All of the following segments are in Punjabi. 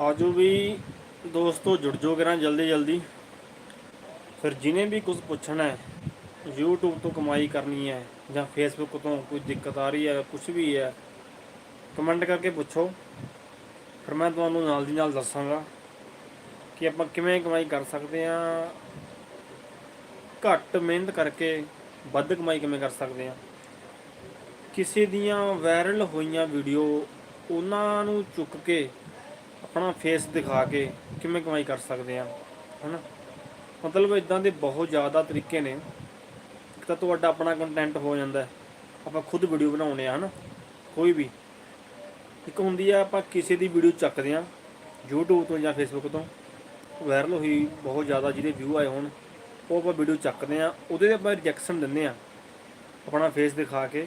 ਆਜੋ ਵੀ ਦੋਸਤੋ ਜੁੜ ਜੋ ਕਰਾਂ ਜਲਦੀ ਜਲਦੀ। ਫਿਰ ਜਿਨੇ ਵੀ ਕੁਝ ਪੁੱਛਣਾ ਹੈ, YouTube ਤੋਂ ਕਮਾਈ ਕਰਨੀ ਹੈ ਜਾਂ Facebook ਤੋਂ ਕੋਈ ਦਿੱਕਤ ਆ ਰਹੀ ਹੈ ਕੁਝ ਵੀ ਹੈ ਕਮੈਂਟ ਕਰਕੇ ਪੁੱਛੋ। ਫਿਰ ਮੈਂ ਤੁਹਾਨੂੰ ਨਾਲ ਦੀ ਨਾਲ ਦੱਸਾਂਗਾ ਕਿ ਆਪਾਂ ਕਿਵੇਂ ਕਮਾਈ ਕਰ ਸਕਦੇ ਹਾਂ। ਘੱਟ ਮਿਹਨਤ ਕਰਕੇ ਵੱਧ ਕਮਾਈ ਕਿਵੇਂ ਕਰ ਸਕਦੇ ਹਾਂ। ਕਿਸੇ ਦੀਆਂ ਵਾਇਰਲ ਹੋਈਆਂ ਵੀਡੀਓ ਉਹਨਾਂ ਨੂੰ ਚੁੱਕ ਕੇ ਆਪਣਾ ਫੇਸ ਦਿਖਾ ਕੇ ਕਿਵੇਂ ਕਮਾਈ ਕਰ ਸਕਦੇ ਆ, ਹਨਾ? ਮਤਲਬ ਇਦਾਂ ਦੇ ਬਹੁਤ ਜ਼ਿਆਦਾ ਤਰੀਕੇ ਨੇ। ਇੱਕ ਤਾਂ ਤੁਹਾਡਾ ਆਪਣਾ ਕੰਟੈਂਟ ਹੋ ਜਾਂਦਾ ਆਪਾਂ ਖੁਦ ਵੀਡੀਓ ਬਣਾਉਣੇ ਆ, ਹਨਾ? ਕੋਈ ਵੀ। ਇੱਕ ਹੁੰਦੀ ਆ, ਆਪਾਂ ਕਿਸੇ ਦੀ ਵੀਡੀਓ ਚੱਕਦੇ ਆ, YouTube ਤੋਂ ਜਾਂ Facebook ਤੋਂ। ਵਾਇਰਲ ਹੋਈ ਬਹੁਤ ਜ਼ਿਆਦਾ, ਜਿਹਦੇ ਵਿਊ ਆਏ ਹੋਣ, ਉਹ ਆਪਾਂ ਵੀਡੀਓ ਚੱਕਦੇ ਆ। ਉਹਦੇ ਤੇ ਆਪਾਂ ਰਿਜੈਕਸ਼ਨ ਦਿੰਦੇ ਆ। ਆਪਣਾ ਫੇਸ ਦਿਖਾ ਕੇ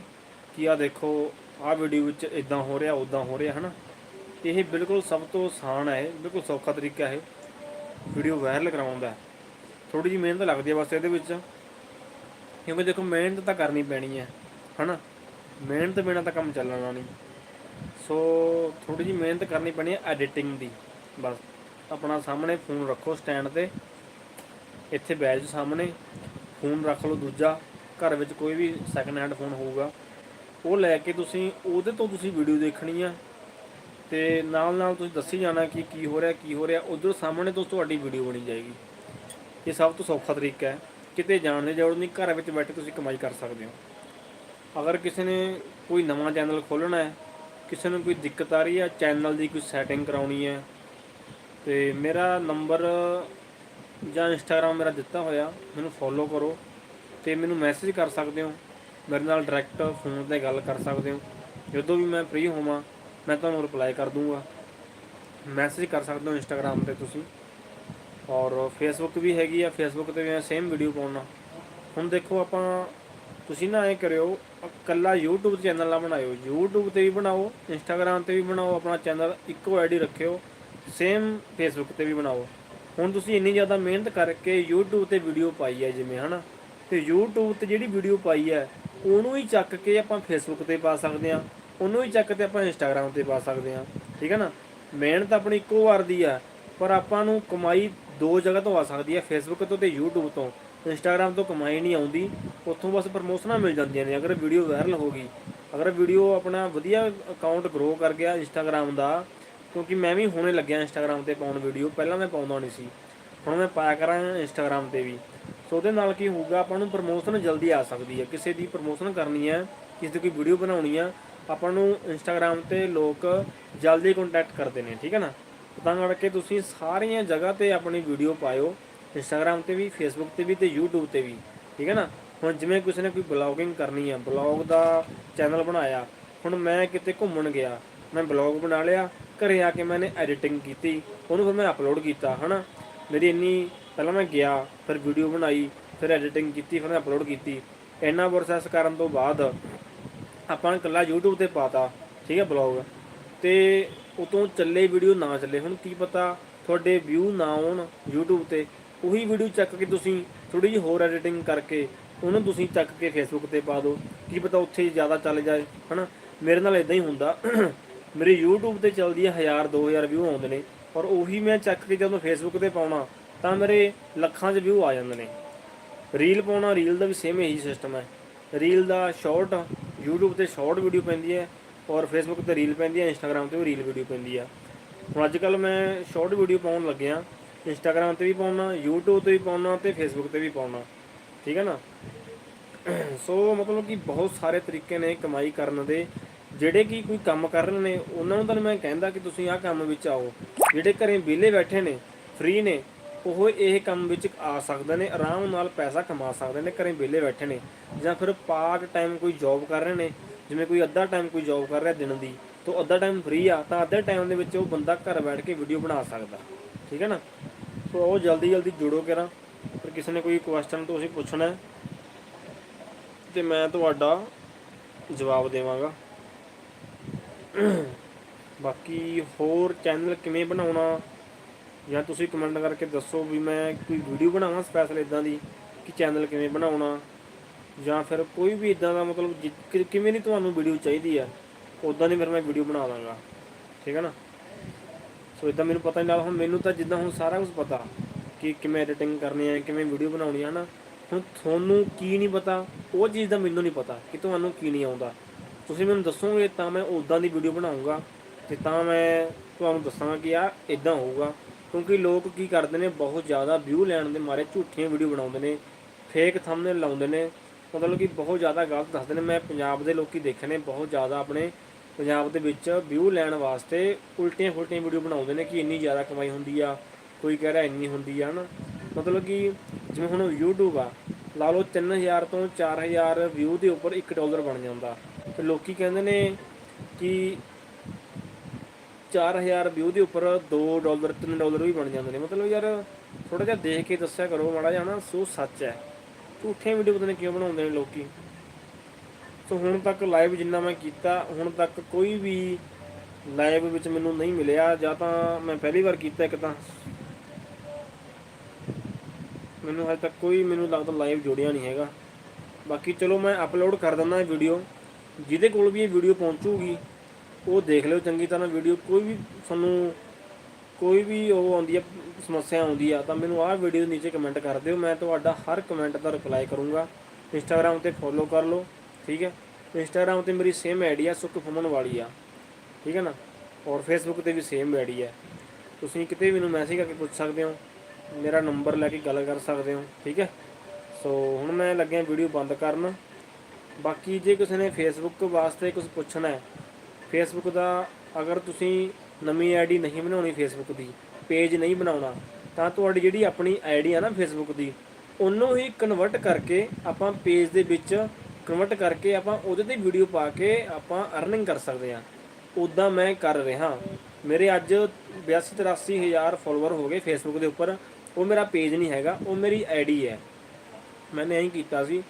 ਕਿ ਆ ਦੇਖੋ, ਆਹ ਵੀਡੀਓ ਵਿੱਚ ਇਦਾਂ ਹੋ ਰਿਹਾ ਉਦਾਂ ਹੋ ਰਿਹਾ, ਹਨਾ? ਇਹ ਬਿਲਕੁਲ ਸਭ ਤੋਂ ਆਸਾਨ ਹੈ, ਬਿਲਕੁਲ ਸੌਖਾ ਤਰੀਕਾ ਹੈ ਵੀਡੀਓ ਵਾਇਰਲ ਕਰਾਉਣ ਦਾ ਥੋੜੀ ਜਿਹੀ ਮਿਹਨਤ ਲੱਗਦੀ ਹੈ ਬਸ ਇਹਦੇ ਵਿੱਚ। ਕਿਉਂਕਿ ਦੇਖੋ, ਮਿਹਨਤ ਤਾਂ ਕਰਨੀ ਪੈਣੀ ਹੈ, ਹਨਾ? ਮਿਹਨਤ ਬਿਨਾਂ ਤਾਂ ਕੰਮ ਚੱਲਣਾ ਨਹੀਂ। ਸੋ ਥੋੜੀ ਜਿਹੀ ਮਿਹਨਤ ਕਰਨੀ ਪੈਣੀ ਹੈ ਐਡੀਟਿੰਗ ਦੀ, ਬਸ। ਆਪਣਾ ਸਾਹਮਣੇ ਫੋਨ ਰੱਖੋ ਸਟੈਂਡ ਤੇ। ਇੱਥੇ ਬੈਜ ਸਾਹਮਣੇ। ਫੋਨ ਰੱਖ ਲਓ ਦੂਜਾ। ਘਰ ਵਿੱਚ ਕੋਈ ਵੀ ਸੈਕੰਡ ਹੈਂਡ ਫੋਨ ਹੋਊਗਾ। ਉਹ ਲੈ ਕੇ ਤੁਸੀਂ, ਉਹਦੇ ਤੋਂ ਤੁਸੀਂ ਵੀਡੀਓ ਦੇਖਣੀ ਆ। ਤੇ ਨਾਲ ਨਾਲ ਤੁਸੀਂ ਦੱਸੀ ਜਾਣਾ ਕਿ ਕੀ ਹੋ ਰਿਹਾ, ਕੀ ਹੋ ਰਿਹਾ। ਉਧਰ ਸਾਹਮਣੇ ਤੋਂ ਤੁਹਾਡੀ ਵੀਡੀਓ ਬਣੀ ਜਾਏਗੀ। ਇਹ ਸਭ ਤੋਂ ਸੌਖਾ ਤਰੀਕਾ ਹੈ। ਕਿਤੇ ਜਾਣ ਦੀ ਜ਼ਰੂਰਤ ਨਹੀਂ, ਘਰ ਵਿੱਚ ਬੈਠੇ ਤੁਸੀਂ ਕਮਾਈ ਕਰ ਸਕਦੇ ਹੋ। ਅਗਰ ਕਿਸੇ ਨੇ ਕੋਈ ਨਵਾਂ ਚੈਨਲ ਖੋਲ੍ਹਣਾ ਹੈ, ਕਿਸੇ ਨੂੰ ਕੋਈ ਦਿੱਕਤ ਆ ਰਹੀ ਹੈ, ਚੈਨਲ ਦੀ ਕੋਈ ਸੈਟਿੰਗ ਕਰਾਉਣੀ ਹੈ, ਤੇ ਮੇਰਾ ਨੰਬਰ ਜਾਂ ਇੰਸਟਾਗ੍ਰam ਮੇਰਾ ਦਿੱਤਾ ਹੋਇਆ, ਮੈਨੂੰ ਫੋਲੋ ਕਰੋ ਤੇ ਮੈਨੂੰ ਮੈਸੇਜ ਕਰ ਸਕਦੇ ਹੋ। ਮੇਰੇ ਨਾਲ ਡਾਇਰੈਕਟ ਫੋਨ ਤੇ ਗੱਲ ਕਰ ਸਕਦੇ ਹੋ। ਜਦੋਂ ਵੀ ਮੈਂ ਫ੍ਰੀ ਹੋਵਾਂ ਮੈਂ ਤੁਹਾਨੂੰ ਰਿਪਲਾਈ ਕਰ ਦੂੰਗਾ। ਮੈਸੇਜ ਕਰ ਸਕਦੇ ਹੋ ਇੰਸਟਾਗ੍ਰam ਤੇ ਤੁਸੀਂ। ਔਰ ਫੇਸਬੁੱਕ ਵੀ ਹੈਗੀ ਆ ਫੇਸਬੁੱਕ ਤੇ ਵੀ ਸੇਮ ਵੀਡੀਓ ਪਾਉਣਾ ਹੁਣ ਦੇਖੋ ਆਪਾਂ, ਤੁਸੀਂ ਨਾ ਇਹ ਕਰਿਓ, ਇਕੱਲਾ YouTube ਚੈਨਲ ਨਾ ਬਣਾਇਓ। YouTube ਤੇ ਵੀ ਬਣਾਓ, Instagram ਤੇ ਵੀ ਬਣਾਓ, ਆਪਣਾ ਚੈਨਲ ਇੱਕੋ ਆਈਡੀ ਰੱਖਿਓ ਸੇਮ Facebook ਤੇ ਵੀ ਬਣਾਓ। ਹੁਣ ਤੁਸੀਂ ਇੰਨੀ ਜ਼ਿਆਦਾ ਮਿਹਨਤ ਕਰਕੇ YouTube ਤੇ ਵੀਡੀਓ ਪਾਈ ਹੈ ਜਿਵੇਂ, ਹਨਾ? ਤੇ YouTube ਤੇ ਜਿਹੜੀ ਵੀਡੀਓ ਪਾਈ ਹੈ ਉਹਨੂੰ ਹੀ ਚੱਕ ਕੇ ਆਪਾਂ Facebook ਤੇ ਪਾ ਸਕਦੇ ਆ। ਉਹਨੂੰ ਹੀ ਚੱਕ ਕੇ ਆਪਾਂ Instagram ਤੇ ਪਾ ਸਕਦੇ ਆ ਠੀਕ ਹੈ ਨਾ? ਮਿਹਨਤ ਆਪਣੀ ਇੱਕੋ ਵਾਰ ਦੀ ਆ, ਪਰ ਆਪਾਂ ਨੂੰ ਕਮਾਈ ਦੋ ਜਗ੍ਹਾ ਤੋਂ ਆ ਸਕਦੀ ਹੈ ਫੇਸਬੁੱਕ ਤੋਂ ਤੇ YouTube ਤੋਂ। Instagram ਤੋਂ ਕਮਾਈ ਨਹੀਂ ਆਉਂਦੀ, ਉੱਥੋਂ ਬਸ ਪ੍ਰਮੋਸ਼ਨਾਂ ਮਿਲ ਜਾਂਦੀਆਂ ਨੇ, ਅਗਰ ਵੀਡੀਓ ਵਾਇਰਲ ਹੋ ਗਈ। ਅਗਰ ਵੀਡੀਓ ਆਪਣਾ ਵਧੀਆ ਅਕਾਊਂਟ ਗਰੋ ਕਰ ਗਿਆ Instagram ਦਾ, ਕਿਉਂਕਿ ਮੈਂ ਵੀ ਹੁਣੇ ਲੱਗਿਆ Instagram ਤੇ ਪਾਉਣ ਵੀਡੀਓ ਪਹਿਲਾਂ ਮੈਂ ਪਾਉਂਦਾ ਨਹੀਂ ਸੀ। ਹੁਣ ਮੈਂ ਪਾਇਆ ਕਰਾਂ Instagram ਤੇ ਵੀ। ਸੋ ਉਹਦੇ ਨਾਲ ਕੀ ਹੋਊਗਾ, ਆਪਾਂ ਨੂੰ ਪ੍ਰਮੋਸ਼ਨ ਜਲਦੀ ਆ ਸਕਦੀ ਹੈ। ਕਿਸੇ ਦੀ ਪ੍ਰਮੋਸ਼ਨ ਕਰਨੀ ਹੈ, ਕਿਸੇ ਦੀ ਕੋਈ ਵੀਡੀਓ ਬਣਾਉਣੀ ਆ ਆਪਾਂ ਨੂੰ Instagram ਤੇ ਲੋਕ ਜਲਦੀ ਕੰਟੈਕਟ ਕਰਦੇ ਨੇ, ਠੀਕ ਹੈ ਨਾ? ਤਾਂ ਕਰਕੇ ਤੁਸੀਂ ਸਾਰੀਆਂ ਜਗ੍ਹਾ ਤੇ ਆਪਣੀ ਵੀਡੀਓ ਪਾਇਓ, Instagram ਤੇ ਵੀ ਫੇਸਬੁੱਕ ਤੇ ਵੀ ਤੇ YouTube ਤੇ ਵੀ, ਠੀਕ ਹੈ ਨਾ? ਹੁਣ ਜਿਵੇਂ ਕਿਸੇ ਨੇ ਕੋਈ ਬਲੌਗਿੰਗ ਕਰਨੀ ਆ ਬਲੌਗ ਦਾ ਚੈਨਲ ਬਣਾਇਆ, ਹੁਣ ਮੈਂ ਕਿਤੇ ਘੁੰਮਣ ਗਿਆ, ਮੈਂ ਬਲੌਗ ਬਣਾ ਲਿਆ, ਘਰੇ ਆ ਕੇ ਮੈਨੇ ਐਡੀਟਿੰਗ ਕੀਤੀ, ਉਹਨੂੰ ਫਿਰ ਮੈਂ ਅਪਲੋਡ ਕੀਤਾ, ਹਨਾ? ਮੇਰੀ ਇੰਨੀ ਪਹਿਲਾਂ ਮੈਂ ਗਿਆ, ਫਿਰ ਵੀਡੀਓ ਬਣਾਈ, ਫਿਰ ਐਡੀਟਿੰਗ ਕੀਤੀ, ਫਿਰ ਮੈਂ ਅਪਲੋਡ ਕੀਤੀ। ਇੰਨਾ ਪ੍ਰੋਸੈਸ ਕਰਨ ਤੋਂ ਬਾਅਦ ਆਪਾਂ ਨੇ ਇਕੱਲਾ YouTube ਤੇ ਪਾਤਾ, ਠੀਕ ਹੈ ਬਲੌਗ ਤੇ ਉਤੋਂ ਚੱਲੇ ਵੀਡੀਓ ਨਾ ਚੱਲੇ। ਹੁਣ ਕੀ ਪਤਾ ਤੁਹਾਡੇ ਵਿਊ ਨਾ ਆਉਣ YouTube ਤੇ। ਉਹੀ ਵੀਡੀਓ ਚੱਕ ਕੇ ਤੁਸੀਂ ਥੋੜੀ ਜਿਹੀ ਹੋਰ ਐਡੀਟਿੰਗ ਕਰਕੇ ਉਹਨੂੰ ਤੁਸੀਂ ਚੱਕ ਕੇ Facebook ਤੇ ਪਾ ਦਿਓ। ਕੀ ਪਤਾ ਉੱਥੇ ਜ਼ਿਆਦਾ ਚੱਲ ਜਾਏ, ਹਨਾ? ਮੇਰੇ ਨਾਲ ਇਦਾਂ ਹੀ ਹੁੰਦਾ। ਮੇਰੇ YouTube ਤੇ ਚੱਲਦੀ ਹੈ 1000 2000 ਵਿਊ ਆਉਂਦੇ ਨੇ। ਔਰ ਉਹੀ ਮੈਂ ਚੱਕ ਕੇ ਜਦੋਂ Facebook ਤੇ ਪਾਉਣਾ, ਤਾਂ ਮੇਰੇ ਲੱਖਾਂ 'ਚ ਵਿਊ ਆ ਜਾਂਦੇ ਨੇ। ਰੀਲ ਪਾਉਣਾ ਰੀਲ ਦਾ ਵੀ ਸੇਮ ਇਹੀ ਸਿਸਟਮ ਹੈ। ਰੀਲ ਦਾ ਸ਼ਾਰਟ YouTube ਤੇ ਸ਼ਾਰਟ ਵੀਡੀਓ ਪੈਂਦੀ ਹੈ ਔਰ Facebook ਤੇ ਰੀਲ ਪੈਂਦੀ ਹੈ, Instagram ਤੇ ਵੀ ਰੀਲ ਵੀਡੀਓ ਪੈਂਦੀ ਹੈ ਹੁਣ ਅੱਜ ਕੱਲ ਮੈਂ ਸ਼ਾਰਟ ਵੀਡੀਓ ਪਾਉਣ ਲੱਗਿਆ। Instagram ਤੇ ਵੀ ਪਾਉਣਾ, YouTube ਤੇ ਵੀ ਪਾਉਣਾ ਤੇ Facebook ਤੇ ਵੀ ਪਾਉਣਾ। ਠੀਕ ਹੈ ਨਾ? ਸੋ ਮਤਲਬ ਕਿ ਬਹੁਤ ਸਾਰੇ ਤਰੀਕੇ ਨੇ ਕਮਾਈ ਕਰਨ ਦੇ। ਜਿਹੜੇ ਕਿ ਕੋਈ ਕੰਮ ਕਰ ਰਹੇ ਨੇ, ਉਹਨਾਂ ਨੂੰ ਤਾਂ ਮੈਂ ਕਹਿੰਦਾ ਕਿ ਤੁਸੀਂ ਆਹ ਕੰਮ ਵਿੱਚ ਆਓ। ਜਿਹੜੇ ਘਰੇ ਵਿਹਲੇ ਬੈਠੇ ਨੇ ਫ੍ਰੀ ਨੇ ਉਹ ਇਹ ਕੰਮ ਵਿੱਚ ਆ ਸਕਦੇ ਨੇ, ਆਰਾਮ ਨਾਲ ਪੈਸਾ ਕਮਾ ਸਕਦੇ ਨੇ, ਘਰੇ ਵਿਹਲੇ ਬੈਠੇ ਨੇ ਜਾਂ ਫਿਰ ਪਾਰਟ ਟਾਈਮ ਕੋਈ ਜੌਬ ਕਰ ਰਹੇ ਨੇ, ਜਿਵੇਂ ਕੋਈ ਅੱਧਾ ਟਾਈਮ ਕੋਈ ਜੌਬ ਕਰ ਰਿਹਾ ਦਿਨ ਦੀ, ਤੋਂ ਅੱਧਾ ਟਾਈਮ ਫ੍ਰੀ ਆ, ਤਾਂ ਅੱਧੇ ਟਾਈਮ ਦੇ ਵਿੱਚ ਉਹ ਬੰਦਾ ਘਰ ਬੈਠ ਕੇ ਵੀਡੀਓ ਬਣਾ ਸਕਦਾ, ਠੀਕ ਹੈ ਨਾ? ਸੋ ਉਹ ਜਲਦੀ ਜਲਦੀ ਜੁੜੋ ਕਰਾਂ ਪਰ ਕਿਸੇ ਨੇ ਕੋਈ ਕੁਐਸਚਨ ਤੁਸੀਂ ਪੁੱਛਣਾ ਹੈ, ਤੇ ਮੈਂ ਤੁਹਾਡਾ ਜਵਾਬ ਦੇਵਾਂਗਾ। ਬਾਕੀ ਹੋਰ ਚੈਨਲ ਕਿਵੇਂ ਬਣਾਉਣਾ ਜਾਂ ਤੁਸੀਂ ਕਮੈਂਟ ਕਰਕੇ ਦੱਸੋ ਵੀ ਮੈਂ ਕੋਈ ਵੀਡੀਓ ਬਣਾਵਾਂ ਸਪੈਸ਼ਲ ਇਦਾਂ ਦੀ ਕਿ ਚੈਨਲ ਕਿਵੇਂ ਬਣਾਉਣਾ? ਜਾਂ ਫਿਰ ਕੋਈ ਵੀ ਇਦਾਂ ਦਾ ਮਤਲਬ ਜਿ- ਕਿਵੇਂ ਨਹੀਂ ਤੁਹਾਨੂੰ ਵੀਡੀਓ ਚਾਹੀਦੀ ਆ ਉਦਾਂ ਦੀ ਫਿਰ ਮੈਂ ਵੀਡੀਓ ਬਣਾ ਦਾਂਗਾ। ਠੀਕ ਹੈ ਨਾ? ਸੋ ਇਦਾਂ ਮੈਨੂੰ ਪਤਾ ਨਹੀਂ ਲੱਗਦਾ ਹੁਣ ਮੈਨੂੰ ਤਾਂ ਜਿੱਦਾਂ ਹੁਣ ਸਾਰਾ ਕੁਝ ਪਤਾ ਕਿ ਕਿਵੇਂ ਐਡੀਟਿੰਗ ਕਰਨੀ ਹੈ ਕਿਵੇਂ ਵੀਡੀਓ ਬਣਾਉਣੀ ਹੈ ਨਾ ਹੁਣ ਤੁਹਾਨੂੰ ਕੀ ਨਹੀਂ ਪਤਾ, ਉਹ ਚੀਜ਼ ਦਾ ਮੈਨੂੰ ਨਹੀਂ ਪਤਾ ਕਿ ਤੁਹਾਨੂੰ ਕੀ ਨਹੀਂ ਆਉਂਦਾ। ਤੁਸੀਂ ਮੈਨੂੰ ਦੱਸੋਗੇ ਤਾਂ ਮੈਂ ਉਦਾਂ ਦੀ ਵੀਡੀਓ ਬਣਾਉਂਗਾ ਤੇ ਤਾਂ ਮੈਂ ਤੁਹਾਨੂੰ ਦੱਸਾਂਗਾ ਕਿ ਆ ਇਦਾਂ ਹੋਊਗਾ। ਕਿਉਂਕਿ ਲੋਕ ਕੀ ਕਰਦੇ ਨੇ, ਬਹੁਤ ਜ਼ਿਆਦਾ ਵਿਊ ਲੈਣ ਦੇ ਮਾਰੇ ਝੂਠੀਆਂ ਵੀਡੀਓ ਬਣਾਉਂਦੇ ਨੇ ਫੇਕ ਥੰਬਨੇਲ ਲਾਉਂਦੇ ਨੇ, ਮਤਲਬ ਕਿ ਬਹੁਤ ਜ਼ਿਆਦਾ ਗਲਤ ਦੱਸਦੇ ਨੇ। ਮੈਂ ਪੰਜਾਬ ਦੇ ਲੋਕੀ ਦੇਖੇ ਨੇ, ਬਹੁਤ ਜ਼ਿਆਦਾ ਆਪਣੇ ਪੰਜਾਬ ਦੇ ਵਿੱਚ ਵਿਊ ਲੈਣ ਵਾਸਤੇ ਉਲਟੀਆਂ ਫੁਲਟੀਆਂ ਵੀਡੀਓ ਬਣਾਉਂਦੇ ਨੇ ਕਿ ਇੰਨੀ ਜ਼ਿਆਦਾ ਕਮਾਈ ਹੁੰਦੀ ਆ, ਕੋਈ ਕਹਿ ਰਿਹਾ ਇੰਨੀ ਹੁੰਦੀ ਆ ਨਾ ਮਤਲਬ ਕਿ ਜਿਵੇਂ ਹੁਣ YouTube ਆ, ਲਾ ਲਓ 3000 ਤੋਂ 4000 ਵਿਊ ਦੇ ਉੱਪਰ 1 ਡਾਲਰ ਬਣ ਜਾਂਦਾ। ਤੇ ਲੋਕੀ ਕਹਿੰਦੇ ਨੇ ਕਿ 4000 ਵਿਊ ਦੇ ਉੱਪਰ 2 ਡਾਲਰ 3 ਡਾਲਰ ਵੀ ਬਣ ਜਾਂਦੇ ਨੇ। ਮਤਲਬ ਯਾਰ ਥੋੜਾ ਜਿਹਾ ਦੇਖ ਕੇ ਦੱਸਿਆ ਕਰੋ, ਮਾੜਾ ਜਿਹਾ ਨਾ, ਸੋ ਸੱਚ ਹੈ। ਝੂਠੇ ਵੀਡੀਓ ਪਤਾ ਨਹੀਂ ਕਿਉਂ ਬਣਾਉਂਦੇ ਨੇ ਲੋਕੀ। ਸੋ ਹੁਣ ਤੱਕ ਲਾਈਵ ਜਿੰਨਾ ਮੈਂ ਕੀਤਾ, ਹੁਣ ਤੱਕ ਕੋਈ ਵੀ ਲਾਈਵ ਵਿੱਚ ਮੈਨੂੰ ਨਹੀਂ ਮਿਲਿਆ। ਜਾਂ ਤਾਂ ਮੈਂ ਪਹਿਲੀ ਵਾਰ ਕੀਤਾ ਇੱਕ ਤਾਂ। ਮੈਨੂੰ ਹਜੇ ਤੱਕ ਕੋਈ, ਮੈਨੂੰ ਲੱਗਦਾ ਲਾਈਵ ਜੋੜਿਆ ਨਹੀਂ ਹੈਗਾ। ਬਾਕੀ ਚਲੋ ਮੈਂ ਅਪਲੋਡ ਕਰ ਦਿੰਦਾ ਇਹ ਵੀਡੀਓ ਜਿਹਦੇ ਕੋਲ ਵੀ ਇਹ ਵੀਡੀਓ ਪਹੁੰਚੂਗੀ ਉਹ ਦੇਖ ਲਿਓ ਚੰਗੀ ਤਰ੍ਹਾਂ ਵੀਡੀਓ ਕੋਈ ਵੀ ਤੁਹਾਨੂੰ ਕੋਈ ਵੀ ਉਹ ਆਉਂਦੀ ਆ, ਸਮੱਸਿਆ ਆਉਂਦੀ ਆ, ਤਾਂ ਮੈਨੂੰ ਆਹ ਵੀਡੀਓ ਦੇ ਨੀਚੇ ਕਮੈਂਟ ਕਰ ਦਿਓ। ਮੈਂ ਤੁਹਾਡਾ ਹਰ ਕਮੈਂਟ ਦਾ ਰਿਪਲਾਈ ਕਰੂੰਗਾ। ਇੰਸਟਾਗ੍ਰam ਤੇ ਫੋਲੋ ਕਰ ਲਓ, ਠੀਕ ਹੈ? ਇੰਸਟਾਗ੍ਰam ਤੇ ਮੇਰੀ ਸੇਮ ਆਈਡੀ ਆ, ਸੁੱਖ ਫਮਨ ਵਾਲੀ ਆ, ਠੀਕ ਹੈ ਨਾ? ਔਰ ਫੇਸਬੁੱਕ ਤੇ ਵੀ ਸੇਮ ਆਈਡੀ ਹੈ ਤੁਸੀਂ ਕਿਤੇ ਵੀ ਮੈਨੂੰ ਮੈਸੇਜ ਕਰਕੇ ਪੁੱਛ ਸਕਦੇ ਹੋ, ਮੇਰਾ ਨੰਬਰ ਲੈ ਕੇ ਗੱਲ ਕਰ ਸਕਦੇ ਹੋ, ਠੀਕ ਹੈ? ਸੋ ਹੁਣ ਮੈਂ ਲੱਗਿਆ ਵੀਡੀਓ ਬੰਦ ਕਰਨ। ਬਾਕੀ ਜੇ ਕਿਸੇ ਨੇ ਫੇਸਬੁੱਕ ਵਾਸਤੇ ਕੁਝ ਪੁੱਛਣਾ ਹੈ ਫੇਸਬੁੱਕ ਦਾ ਅਗਰ ਤੁਸੀਂ ਨਵੀਂ ਆਈਡੀ ਨਹੀਂ ਬਣਾਉਣੀ ਫੇਸਬੁੱਕ ਦੀ ਪੇਜ ਨਹੀਂ ਬਣਾਉਣਾ ਤਾਂ ਤੁਹਾਡੀ ਜਿਹੜੀ ਆਪਣੀ ਆਈਡੀ ਆ ਨਾ ਫੇਸਬੁੱਕ ਦੀ ਉਹਨੂੰ ਹੀ ਕਨਵਰਟ ਕਰਕੇ ਆਪਾਂ ਪੇਜ ਦੇ ਵਿੱਚ ਕਨਵਰਟ ਕਰਕੇ ਆਪਾਂ ਉਹਦੇ ਤੇ ਵੀਡੀਓ ਪਾ ਕੇ ਆਪਾਂ ਅਰਨਿੰਗ ਕਰ ਸਕਦੇ ਹਾਂ। ਉਦਾਂ ਮੈਂ ਕਰ ਰਿਹਾ। ਮੇਰੇ ਅੱਜ 82 83 ਹਜ਼ਾਰ ਫਾਲੋਅਰ ਹੋ ਗਏ ਫੇਸਬੁੱਕ ਦੇ ਉੱਪਰ। ਉਹ ਮੇਰਾ ਪੇਜ ਨਹੀਂ ਹੈਗਾ ਉਹ ਮੇਰੀ ਆਈਡੀ ਹੈ। ਮੈਨੇ ਐਂ ਕੀਤਾ ਸੀ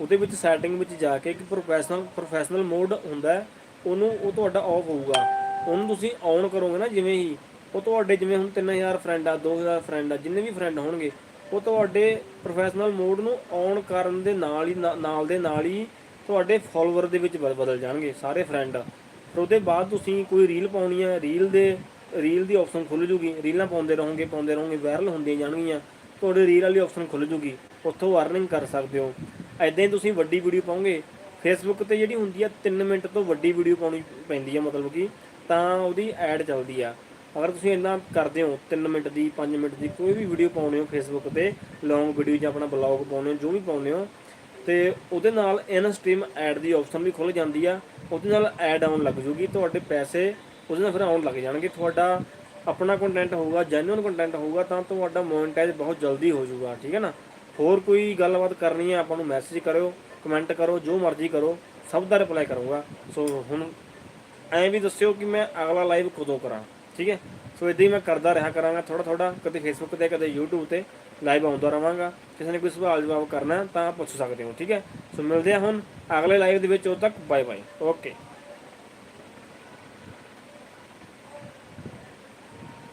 ਉਹਦੇ ਵਿੱਚ ਸੈਟਿੰਗ ਵਿੱਚ ਜਾ ਕੇ ਇੱਕ ਪ੍ਰੋਫੈਸ਼ਨਲ ਪ੍ਰੋਫੈਸ਼ਨਲ ਮੋਡ ਹੁੰਦਾ ਹੈ, ਉਹਨੂੰ ਉਹ ਤੁਹਾਡਾ ਆਫ ਹੋਊਗਾ। ਉਹਨੂੰ ਤੁਸੀਂ ਔਨ ਕਰੋਗੇ ਨਾ ਜਿਵੇਂ ਹੀ, ਉਹ ਤੁਹਾਡੇ ਜਿਵੇਂ ਹੁਣ 3000 ਫਰੈਂਡ ਆ 2000 ਫਰੈਂਡ ਆ, ਜਿੰਨੇ ਵੀ ਫਰੈਂਡ ਹੋਣਗੇ, ਉਹ ਤੁਹਾਡੇ ਪ੍ਰੋਫੈਸ਼ਨਲ ਮੋਡ ਨੂੰ ਔਨ ਕਰਨ ਦੇ ਨਾਲ ਹੀ, ਨਾ- ਨਾਲ ਦੇ ਨਾਲ ਹੀ ਤੁਹਾਡੇ ਫਾਲੋਅਰ ਦੇ ਵਿੱਚ ਬਦ- ਬਦਲ ਜਾਣਗੇ ਸਾਰੇ ਫਰੈਂਡ ਫਿਰ ਉਹਦੇ ਬਾਅਦ ਤੁਸੀਂ ਕੋਈ ਰੀਲ ਪਾਉਣੀ ਹੈ ਰੀਲ ਦੇ ਰੀਲ ਦੀ ਆਪਸ਼ਨ ਖੁੱਲ ਜੂਗੀ। ਰੀਲਾਂ ਪਾਉਂਦੇ ਰਹੋਗੇ ਪਾਉਂਦੇ ਰਹੋਗੇ ਵਾਇਰਲ ਹੁੰਦੀਆਂ ਜਾਣਗੀਆਂ। ਤੁਹਾਡੇ ਰੀਲ ਵਾਲੀ ਆਪਸ਼ਨ ਖੁੱਲ ਜੂਗੀ। ਉੱਥੋਂ ਅਰਨਿੰਗ ਕਰ ਸਕਦੇ ਹੋ। ਐਦਾਂ ਹੀ ਤੁਸੀਂ ਵੱਡੀ ਵੀਡੀਓ ਪਾਉਂਗੇ ਫੇਸਬੁੱਕ ਤੇ ਜਿਹੜੀ ਹੁੰਦੀ ਆ 3 ਮਿੰਟ ਤੋਂ ਵੱਡੀ ਵੀਡੀਓ ਪਾਉਣੀ ਪੈਂਦੀ ਆ, ਮਤਲਬ ਕਿ ਤਾਂ ਉਹਦੀ ਐਡ ਚੱਲਦੀ ਆ। ਅਗਰ ਤੁਸੀਂ ਇੰਨਾ ਕਰਦੇ ਹੋ 3 ਮਿੰਟ ਦੀ 5 ਮਿੰਟ ਦੀ, ਕੋਈ ਵੀ ਵੀਡੀਓ ਪਾਉਣੇ ਹੋ ਫੇਸਬੁੱਕ ਤੇ ਲੌਂਗ ਵੀਡੀਓ ਜਾਂ ਆਪਣਾ ਬਲੌਗ ਪਾਉਣੇ ਹੋ, ਜੋ ਵੀ ਪਾਉਣੇ ਹੋ, ਤੇ ਉਹਦੇ ਨਾਲ ਇਨ ਸਟ੍ਰੀਮ ਐਡ ਦੀ ਆਪਸ਼ਨ ਵੀ ਖੁੱਲ ਜਾਂਦੀ ਆ। ਉਹਦੇ ਨਾਲ ਐਡ ਆਉਣ ਲੱਗ ਜੂਗੀ, ਤੁਹਾਡੇ ਪੈਸੇ ਉਹਦੇ ਨਾਲ ਫਿਰ ਆਉਣ ਲੱਗ ਜਾਣਗੇ। ਤੁਹਾਡਾ ਆਪਣਾ ਕੰਟੈਂਟ ਹੋਊਗਾ ਜੈਨੂਇਨ ਕੰਟੈਂਟ ਹੋਊਗਾ, ਤਾਂ ਤੁਹਾਡਾ ਮੋਨਟਾਈਜ਼ ਬਹੁਤ ਜਲਦੀ ਹੋ ਜਾਊਗਾ ਠੀਕ ਹੈ ਨਾ? ਹੋਰ ਕੋਈ ਗੱਲਬਾਤ ਕਰਨੀ ਹੈ, ਆਪਾਂ ਨੂੰ ਮੈਸੇਜ ਕਰਿਓ। ਕਮੈਂਟ ਕਰੋ, ਜੋ ਮਰਜ਼ੀ ਕਰੋ, ਸਭ ਦਾ ਰਿਪਲਾਈ ਕਰੂੰਗਾ। ਸੋ ਹੁਣ ਐਂ ਵੀ ਦੱਸਿਓ ਕਿ ਮੈਂ ਅਗਲਾ ਲਾਈਵ ਕਦੋਂ ਕਰਾਂ, ਠੀਕ ਹੈ? ਸੋ ਇਦਾਂ ਹੀ ਮੈਂ ਕਰਦਾ ਰਿਹਾ ਕਰਾਂਗਾ ਥੋੜਾ ਥੋੜਾ ਕਦੇ ਫੇਸਬੁੱਕ ਤੇ, ਕਦੇ YouTube ਤੇ ਲਾਈਵ ਆਉਂਦਾ ਰਵਾਂਗਾ। ਕਿਸੇ ਨੇ ਕੋਈ ਸਵਾਲ ਜਵਾਬ ਕਰਨਾ ਤਾਂ ਪੁੱਛ ਸਕਦੇ ਹੋ, ਠੀਕ ਹੈ? ਸੋ ਮਿਲਦੇ ਹਾਂ ਹੁਣ ਅਗਲੇ ਲਾਈਵ ਦੇ ਵਿੱਚ, ਉਦੋਂ ਤੱਕ ਬਾਏ ਬਾਏ ਓਕੇ